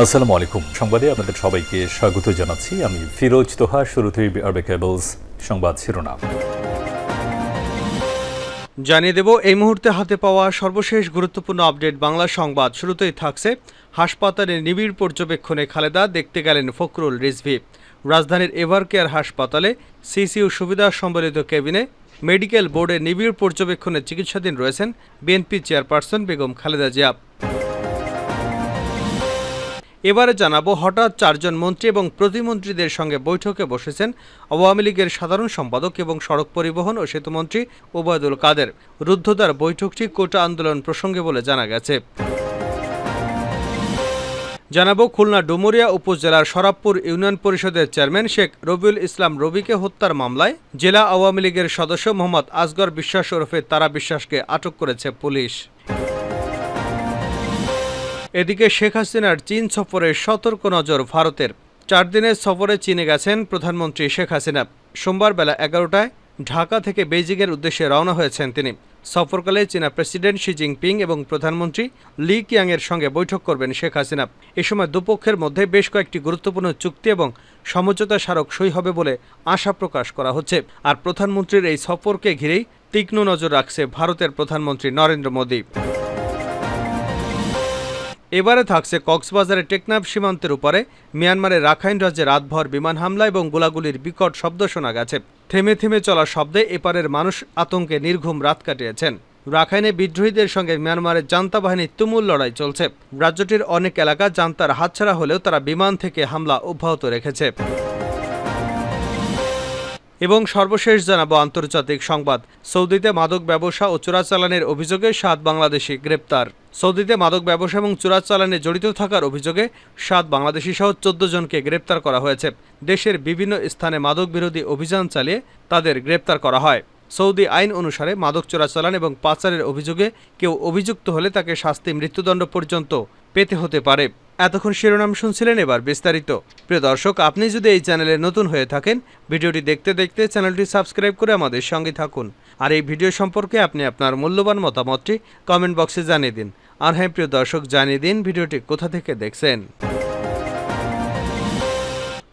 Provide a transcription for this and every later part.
আসসালামু আলাইকুম। সংবাদে আপনাদের সবাইকে স্বাগত জানাচ্ছি। আমি ফিরোজ তোহা, শুরুতেই আরবে কেবলস সংবাদ শিরোনাম। জানিয়ে দেব, এই মুহূর্তে হাতে পাওয়া সর্বশেষ গুরুত্বপূর্ণ আপডেট বাংলা সংবাদ। শুরুতেই থাকছে হাসপাতালে নিবিড় পর্যবেক্ষণে খালেদা দেখতে গেলেন ফখরুল রিজভি। রাজধানীর এভার কেয়ার হাসপাতালে সিসিউ সুবিধা সম্বলিত কেবিনে মেডিকেল বোর্ডে নিবিড় পর্যবেক্ষণে চিকিৎসাধীন রয়েছেন বিএনপি চেয়ারপারসন বেগম খালেদা জিয়া। এবারে জানাব হঠাৎ চারজন মন্ত্রী এবং প্রতিমন্ত্রীদের সঙ্গে বৈঠকে বসেছেন আওয়ামী লীগের সাধারণ সম্পাদক এবং সড়ক পরিবহন ও সেতুমন্ত্রী ওবায়দুল কাদের। রুদ্ধদ্বার বৈঠকটি কোটা আন্দোলন প্রসঙ্গে বলে জানা গেছে। জানাব খুলনা ডুমুরিয়া উপজেলার সরাবপুর ইউনিয়ন পরিষদের চেয়ারম্যান শেখ রবিউল ইসলাম রবিকে হত্যার মামলায় জেলা আওয়ামী লীগের সদস্য মোহাম্মদ আসগর বিশ্বাস ওরফে তারা বিশ্বাসকে আটক করেছে পুলিশ। এদিকে শেখ হাসিনার চীন সফরে সতর্ক নজর ভারতের। চার দিনের সফরে চীনে গেছেন প্রধানমন্ত্রী শেখ হাসিনা। সোমবার বেলা এগারোটায় ঢাকা থেকে বেজিংয়ের উদ্দেশ্যে রওনা হয়েছেন তিনি। সফরকালে চীনা প্রেসিডেন্ট শি জিনপিং এবং প্রধানমন্ত্রী লি কিয়াংয়ের সঙ্গে বৈঠক করবেন শেখ হাসিনা। এ সময় দুপক্ষের মধ্যে বেশ কয়েকটি গুরুত্বপূর্ণ চুক্তি এবং সমঝোতা স্মারক সই হবে বলে আশা প্রকাশ করা হচ্ছে। আর প্রধানমন্ত্রীর এই সফরকে ঘিরেই তীক্ষ্ণ নজর রাখছে ভারতের প্রধানমন্ত্রী নরেন্দ্র মোদী। এবারে থাকছে কক্সবাজারের টেকনাফ সীমান্তের উপরে। মিয়ানমারের রাখাইন রাজ্যে রাতভর বিমান হামলা এবং গোলাগুলির বিকট শব্দ শোনা গেছে। থেমে থেমে চলা শব্দে এপারের মানুষ আতঙ্কে নির্ঘুম রাত কাটিয়েছেন। রাখাইনে বিদ্রোহীদের সঙ্গে মিয়ানমারের জান্তা বাহিনীর তুমুল লড়াই চলছে। রাজ্যটির অনেক এলাকা জান্তার হাতছাড়া হলেও তারা বিমান থেকে হামলা অব্যাহত রেখেছে। এবং সর্বশেষ জানাব আন্তর্জাতিক সংবাদ। সৌদিতে মাদক ব্যবসা ও চোরাচালানের অভিযোগে সাত বাংলাদেশি গ্রেপ্তার। সৌদিতে মাদক ব্যবসা এবং চোরাচালানে জড়িত থাকার অভিযোগে সাত বাংলাদেশি সহ চোদ্দ জনকে গ্রেপ্তার করা হয়েছে। দেশের বিভিন্ন স্থানে মাদক বিরোধী অভিযান চালিয়ে তাদের গ্রেপ্তার করা হয়। সৌদি আইন অনুসারে মাদক চোরাচালান এবং পাচারের অভিযোগে কেউ অভিযুক্ত হলে তাকে শাস্তি মৃত্যুদণ্ড পর্যন্ত পেতে হতে পারে। এতক্ষণ শিরোনাম শুনছিলেন এবার বিস্তারিত। প্রিয় দর্শক, আপনি যদি এই চ্যানেলে নতুন হয়ে থাকেন, ভিডিওটি দেখতে দেখতে চ্যানেলটি সাবস্ক্রাইব করে আমাদের সঙ্গে থাকুন। আর এই ভিডিও সম্পর্কে আপনি আপনার মূল্যবান মতামতটি কমেন্ট বক্সে জানিয়ে দিন। আর হ্যাঁ প্রিয় দর্শক, জানিয়ে দিন ভিডিওটি কোথা থেকে দেখছেন।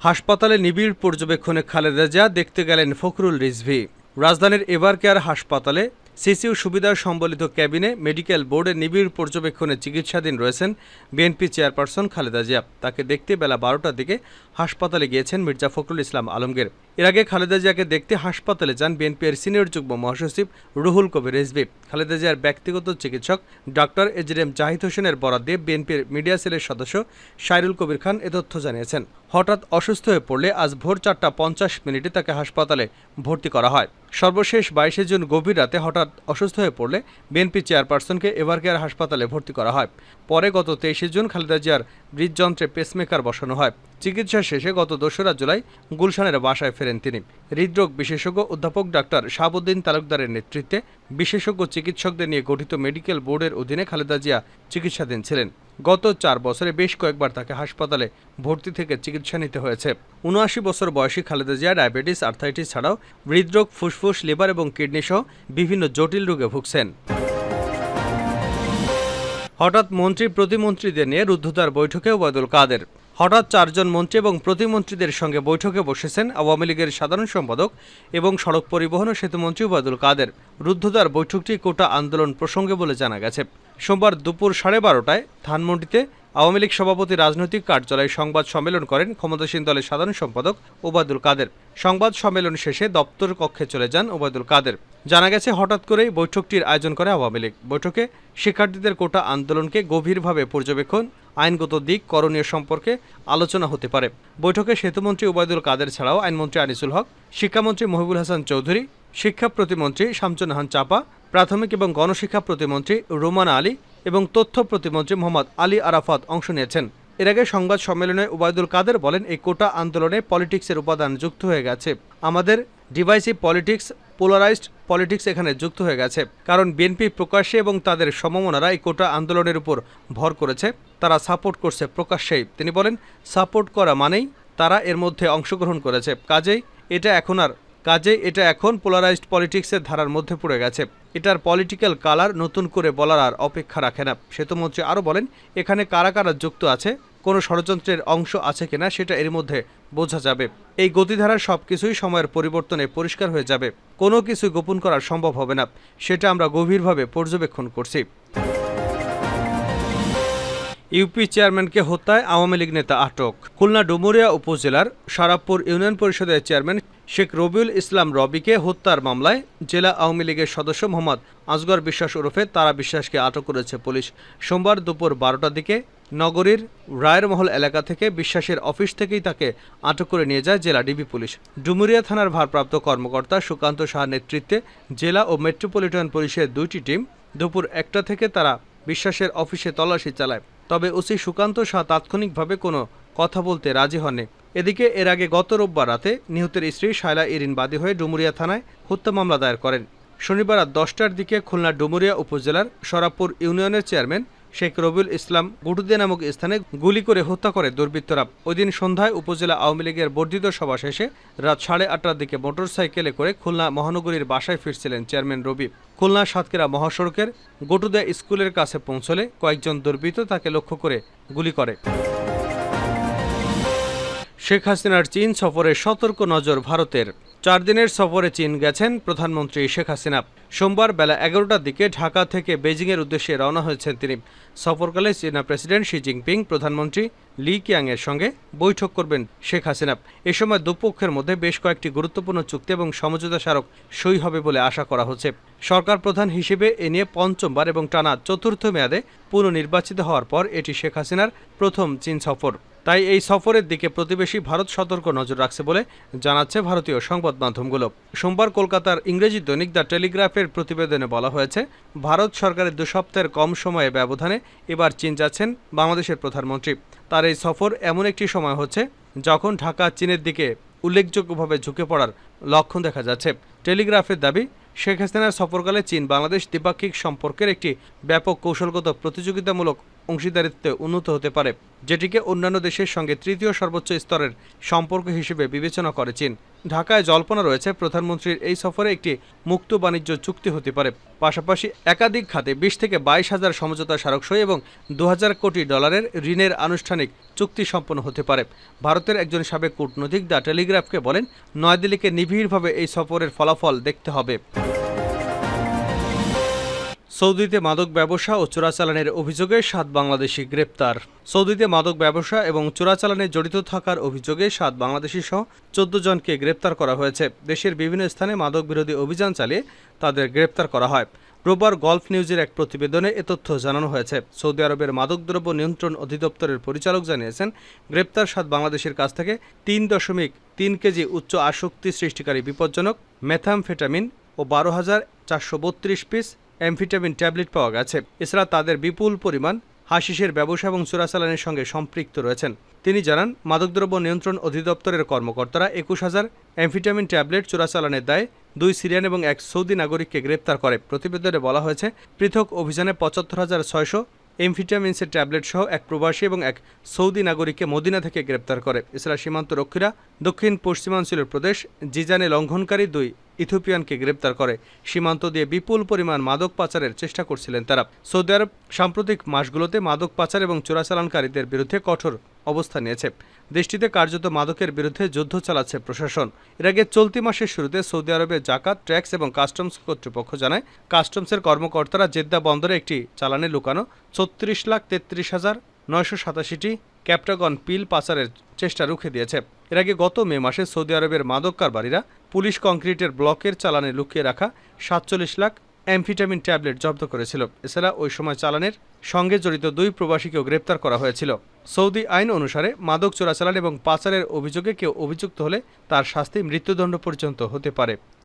হাসপাতালে নিবিড় পর্যবেক্ষণে খালেদা জিয়া দেখতে গেলেন ফখরুল রিজভি। রাজধানীর এবার কেয়ার হাসপাতালে সিসিউ সুবিধা সম্বলিত ক্যাবিনে মেডিকেল বোর্ডের নিবিড় পর্যবেক্ষণে চিকিৎসাধীন রয়েছেন বিএনপি চেয়ারপারসন খালেদা জিয়া। তাকে দেখতে বেলা বারোটার দিকে হাসপাতালে গিয়েছেন মির্জা ফখরুল ইসলাম আলমগীর। এর আগে খালেদা জিয়াকে দেখতে হাসপাতালে যান বিএনপির সিনিয়র যুগ্ম মহাসচিব রুহুল কবির রিজভি। খালেদা জিয়ার ব্যক্তিগত চিকিৎসক ডক্টর এজরেম জাহিদ হোসেনের বরাদ দিয়ে বিএনপির মিডিয়া সেলের সদস্য সাইরুল কবির খান এ তথ্য জানিয়েছেন। হঠাৎ অসুস্থ হয়ে পড়লে আজ ভোর চারটা পঞ্চাশ মিনিটে তাকে হাসপাতালে ভর্তি করা হয়। সর্বশেষ বাইশে জুন গভীর রাতে হঠাৎ অসুস্থ হয়ে পড়লে বিএনপি চেয়ারপারসনকে এভারকেয়ার হাসপাতালে ভর্তি করা হয়। পরে গত তেইশে জুন খালেদা জিয়ার হৃদযন্ত্রে পেসমেকার বসানো হয়। চিকিৎসা শেষে গত দোসরা জুলাই গুলশানের বাসায় ফেরেন তিনি। হৃদরোগ বিশেষজ্ঞ অধ্যাপক ডাক্তার শাহাবুদ্দিন তালুকদারের নেতৃত্বে বিশেষজ্ঞ চিকিৎসকদের নিয়ে গঠিত মেডিকেল বোর্ডের অধীনে খালেদা জিয়া চিকিৎসাধীন ছিলেন। গত চার বছরে বেশ কয়েকবার তাকে হাসপাতালে ভর্তি থেকে চিকিৎসা নিতে হয়েছে। উনআশি বছর বয়সী খালেদা জিয়া ডায়াবেটিস, আর্থাইটিস ছাড়াও হৃদরোগ, ফুসফুস, লিভার এবং কিডনি সহ বিভিন্ন জটিল রোগে ভুগছেন। হঠাৎ মন্ত্রী, প্রতিমন্ত্রীদের নিয়ে রুদ্ধদ্বার বৈঠকে ওবায়দুল কাদের। হঠাৎ চারজন মন্ত্রী এবং প্রতিমন্ত্রীদের সঙ্গে বৈঠকে বসেছেন আওয়ামী লীগের সাধারণ সম্পাদক এবং সড়ক পরিবহন ও সেতুমন্ত্রী ওবায়দুল কাদের। রুদ্ধদ্বার বৈঠকটি কোটা আন্দোলন প্রসঙ্গে বলে জানা গেছে। সোমবার দুপুর সাড়ে বারোটায় ধানমন্ডিতে আওয়ামী লীগ সভাপতি রাজনৈতিক কার্যালয়ে সংবাদ সম্মেলন করেন ক্ষমতাসীন দলের সাধারণ সম্পাদক ওবায়দুল কাদের। সংবাদ সম্মেলন শেষে দপ্তর কক্ষে চলে যান ওবায়দুল কাদের। জানা গেছে, হঠাৎ করেই বৈঠকটির আয়োজন করে আওয়ামী লীগ। বৈঠকে শিক্ষার্থীদের কোটা আন্দোলনকে গভীরভাবে পর্যবেক্ষণ, আইনগত দিক, করণীয় সম্পর্কে আলোচনা হতে পারে। বৈঠকে সেতুমন্ত্রী ওবায়দুল কাদের ছাড়াও আইনমন্ত্রী আনিসুল হক, শিক্ষামন্ত্রী মহিবুল হাসান চৌধুরী, শিক্ষা প্রতিমন্ত্রী শামসুন্নাহান চাপা, প্রাথমিক এবং গণশিক্ষা প্রতিমন্ত্রী রোমানা আলী এবং তথ্য প্রতিমন্ত্রী মোহাম্মদ আলী আরাফাত অংশ নিয়েছেন। এর আগে সংবাদ সম্মেলনে ওবায়দুল কাদের বলেন, এই কোটা আন্দোলনে পলিটিক্সের উপাদান যুক্ত হয়ে গেছে। আমাদের ডিভাইসিভ পলিটিক্স, পোলারাইজড পলিটিক্স এখানে যুক্ত হয়ে গেছে। কারণ বিএনপি প্রকাশ্যে এবং তাদের সমমনারা এই কোটা আন্দোলনের উপর ভর করেছে, তারা সাপোর্ট করছে প্রকাশ্যেই। তিনি বলেন, সাপোর্ট করা মানেই তারা এর মধ্যে অংশগ্রহণ করেছে। কাজেই এটা এখন আর কাজে এটা এখন পোলারাইজড পলিটিক্সের ধারার মধ্যে পড়ে গেছে। এটার পলিটিক্যাল কালার নতুন করে বলার আর অপেক্ষা রাখে না। সেতুমন্ত্রী আরও বলেন, এখানে কারা কারা যুক্ত আছে, কোনো ষড়যন্ত্রের অংশ আছে কিনা সেটা এর মধ্যে বোঝা যাবে। এই গতিধারার সব কিছুই সময়ের পরিবর্তনে পরিষ্কার হয়ে যাবে। কোনো কিছু গোপন করা সম্ভব হবে না। সেটা আমরা গভীরভাবে পর্যবেক্ষণ করছি। ইউপি চেয়ারম্যানকে হত্যায় আওয়ামী লীগ নেতা আটক। খুলনা ডুমুরিয়া উপজেলার সারাপুর ইউনিয়ন পরিষদের চেয়ারম্যান শেখ রবিউল ইসলাম রবিকে হত্যার মামলায় জেলা আওয়ামী লীগের সদস্য মোহাম্মদ আজগর বিশ্বাস ওরফে তারা বিশ্বাসকে আটক করেছে পুলিশ। সোমবার দুপুর বারোটার দিকে নগরীর রায়েরমহল এলাকা থেকে বিশ্বাসের অফিস থেকেই তাকে আটক করে নিয়ে যায় জেলা ডিবি পুলিশ। ডুমুরিয়া থানার ভারপ্রাপ্ত কর্মকর্তা সুকান্ত সাহার নেতৃত্বে জেলা ও মেট্রোপলিটন পুলিশের দুইটি টিম দুপুর একটা থেকে তারা বিশ্বাসের অফিসে তল্লাশি চালায়। তবে ওসি সুকান্ত শাহ তাৎক্ষণিকভাবে কোনো কথা বলতে রাজি হননি। এদিকে এর আগে গত রোববার রাতে নিহতের স্ত্রী শায়লা ইরিন বাদী হয়ে ডুমুরিয়া থানায় হত্যা মামলা দায়ের করেন। শনিবার রাত দশটার দিকে খুলনা ডুমুরিয়া উপজেলার সরাপুর ইউনিয়নের চেয়ারম্যান শেখ রবিউল ইসলাম গুটুদিয়া নামক স্থানে গুলি করে হত্যা করে দুর্বৃত্তরা। ওই দিন সন্ধ্যায় উপজেলা আওয়ামী লীগের বর্ধিত সভা শেষে রাত সাড়ে আটটার দিকে মোটরসাইকেলে করে খুলনা মহানগরীর বাসায় ফিরছিলেন চেয়ারম্যান রবি। খুলনা সাতকেরা মহাসড়কের গটুদা স্কুলের কাছে পৌঁছলে কয়েকজন দুর্বৃত্ত তাকে লক্ষ্য করে গুলি করে। শেখ হাসিনার চীন সফরে সতর্ক নজর ভারতের। চার দিনের সফরে চীন গেছেন প্রধানমন্ত্রী শেখ হাসিনা। সোমবার বেলা এগারোটার দিকে ঢাকা থেকে বেজিংয়ের উদ্দেশ্যে রওনা হয়েছেন তিনি। সফরকালে চীনা প্রেসিডেন্ট শি জিনপিং, প্রধানমন্ত্রী লি কিয়াংয়ের সঙ্গে বৈঠক করবেন শেখ হাসিনা। এ সময় দুপক্ষের মধ্যে বেশ কয়েকটি গুরুত্বপূর্ণ চুক্তি এবং সমঝোতা স্মারক সই হবে বলে আশা করা হচ্ছে। সরকার প্রধান হিসেবে এ নিয়ে পঞ্চমবার এবং টানা চতুর্থ মেয়াদে পুনর্নির্বাচিত হওয়ার পর এটি শেখ হাসিনার প্রথম চীন সফর। তাই এই সফরের দিকে প্রতিবেশী ভারত সতর্ক নজর রাখছে বলে জানাচ্ছে ভারতীয় সংবাদ মাধ্যমগুলো। সোমবার কলকাতার ইংরেজি দৈনিক দ্য টেলিগ্রাফের প্রতিবেদনে বলা হয়েছে, ভারত সরকারের দু সপ্তাহের কম সময়ে ব্যবধানে এবার চীন যাচ্ছেন বাংলাদেশের প্রধানমন্ত্রী। তার এই সফর এমন একটি সময় হচ্ছে যখন ঢাকা চীনের দিকে উল্লেখযোগ্যভাবে ঝুঁকে পড়ার লক্ষণ দেখা যাচ্ছে। টেলিগ্রাফের দাবি, শেখ হাসিনার সফরকালে চীন বাংলাদেশ দ্বিপাক্ষিক সম্পর্কের একটি ব্যাপক কৌশলগত প্রতিযোগিতামূলক অংশীদারিত্বে উন্নত হতে পারে, যেটিকে অন্যান্য দেশের সঙ্গে তৃতীয় সর্বোচ্চ স্তরের সম্পর্ক হিসেবে বিবেচনা করে চীন। ঢাকায় জল্পনা রয়েছে, প্রধানমন্ত্রীর এই সফরে একটি মুক্ত বাণিজ্য চুক্তি হতে পারে। পাশাপাশি একাধিক খাতে বিশ থেকে বাইশ হাজার সমঝোতা স্মারক সই এবং দু হাজার কোটি ডলারের ঋণের আনুষ্ঠানিক চুক্তি সম্পন্ন হতে পারে। ভারতের একজন সাবেক কূটনৈতিক দ্য টেলিগ্রাফকে বলেন, নয়াদিল্লিকে নিবিড়ভাবে এই সফরের ফলাফল দেখতে হবে। সৌদিতে মাদক ব্যবসা ও চোরাচালানের অভিযোগে সাত বাংলাদেশি গ্রেপ্তার। সৌদিতে মাদক ব্যবসা এবং চোরাচালানে জড়িত থাকার অভিযোগে সাত বাংলাদেশি সহ চোদ্দ জনকে গ্রেপ্তার করা হয়েছে। দেশের বিভিন্ন স্থানে মাদক বিরোধী অভিযান চালিয়ে তাদের গ্রেপ্তার করা হয়। রোববার গলফ নিউজের এক প্রতিবেদনে এ তথ্য জানানো হয়েছে। সৌদি আরবের মাদকদ্রব্য নিয়ন্ত্রণ অধিদপ্তরের পরিচালক জানিয়েছেন, গ্রেপ্তার সাত বাংলাদেশের কাছ থেকে তিন দশমিক তিন কেজি উচ্চ আসক্তি সৃষ্টিকারী বিপজ্জনক মেথামফেটামিন ও বারো হাজার চারশো বত্রিশ পিস অ্যামফিটামিন ট্যাবলেট পাওয়া গেছে। এছাড়া তাদের বিপুল পরিমাণ হাসিসের ব্যবসা এবং চোরাচালানের সঙ্গে সম্পৃক্ত রয়েছেন। তিনি জানান, মাদকদ্রব্য নিয়ন্ত্রণ অধিদপ্তরের কর্মকর্তারা একুশ হাজার অ্যামফিটামিন ট্যাবলেট চোরাচালানের দায়ে দুই সিরিয়ান এবং এক সৌদি নাগরিককে গ্রেপ্তার করে। প্রতিবেদনে বলা হয়েছে, পৃথক অভিযানে পঁচাত্তর হাজার ছয়শো এমফিটামিন্সের ট্যাবলেট সহ এক প্রবাসী এবং এক সৌদি নাগরিককে মদিনা থেকে গ্রেপ্তার করে। এছাড়া সীমান্ত রক্ষীরা দক্ষিণ পশ্চিমাঞ্চলের প্রদেশ, জিজানে লঙ্ঘনকারী দুই ইথিওপিয়ানকে গ্রেপ্তার করে। সীমান্ত দিয়ে বিপুল পরিমাণ মাদক পাচারের চেষ্টা করছিলেন তারা। সৌদি আরব সাম্প্রতিক মাসগুলোতে মাদক পাচার এবং চোরাচালানকারীদের বিরুদ্ধে কঠোর অবস্থান নিয়েছে। দেশটিতে কার্যত মাদকের বিরুদ্ধে যুদ্ধ চালাচ্ছে প্রশাসন। এর আগে চলতি মাসের শুরুতে সৌদি আরবে জাকাত, ট্যাক্স এবং কাস্টমস কর্তৃপক্ষ জানায়, কাস্টমসের কর্মকর্তারা জেদ্দা বন্দরে একটি চালানে লুকানো ছত্রিশ লাখ তেত্রিশ হাজার নয়শো সাতাশিটি ক্যাপ্টাগন পিল পাচারের চেষ্টা রুখে দিয়েছে। এর আগে গত মে মাসে সৌদি আরবের মাদক কারবারিরা পুলিশ কংক্রিটের ব্লকের চালানে লুকিয়ে রাখা সাতচল্লিশ লাখ অ্যামফিটামিন ট্যাবলেট জব্দ করেছিল। এছাড়া ওই সময় চালানের সঙ্গে জড়িত দুই প্রবাসীকেও গ্রেপ্তার করা হয়েছিল। সৌদি আইন অনুসারে মাদক চোরাচালান এবং পাচারের অভিযোগে কেউ অভিযুক্ত হলে তার শাস্তি মৃত্যুদণ্ড পর্যন্ত হতে পারে।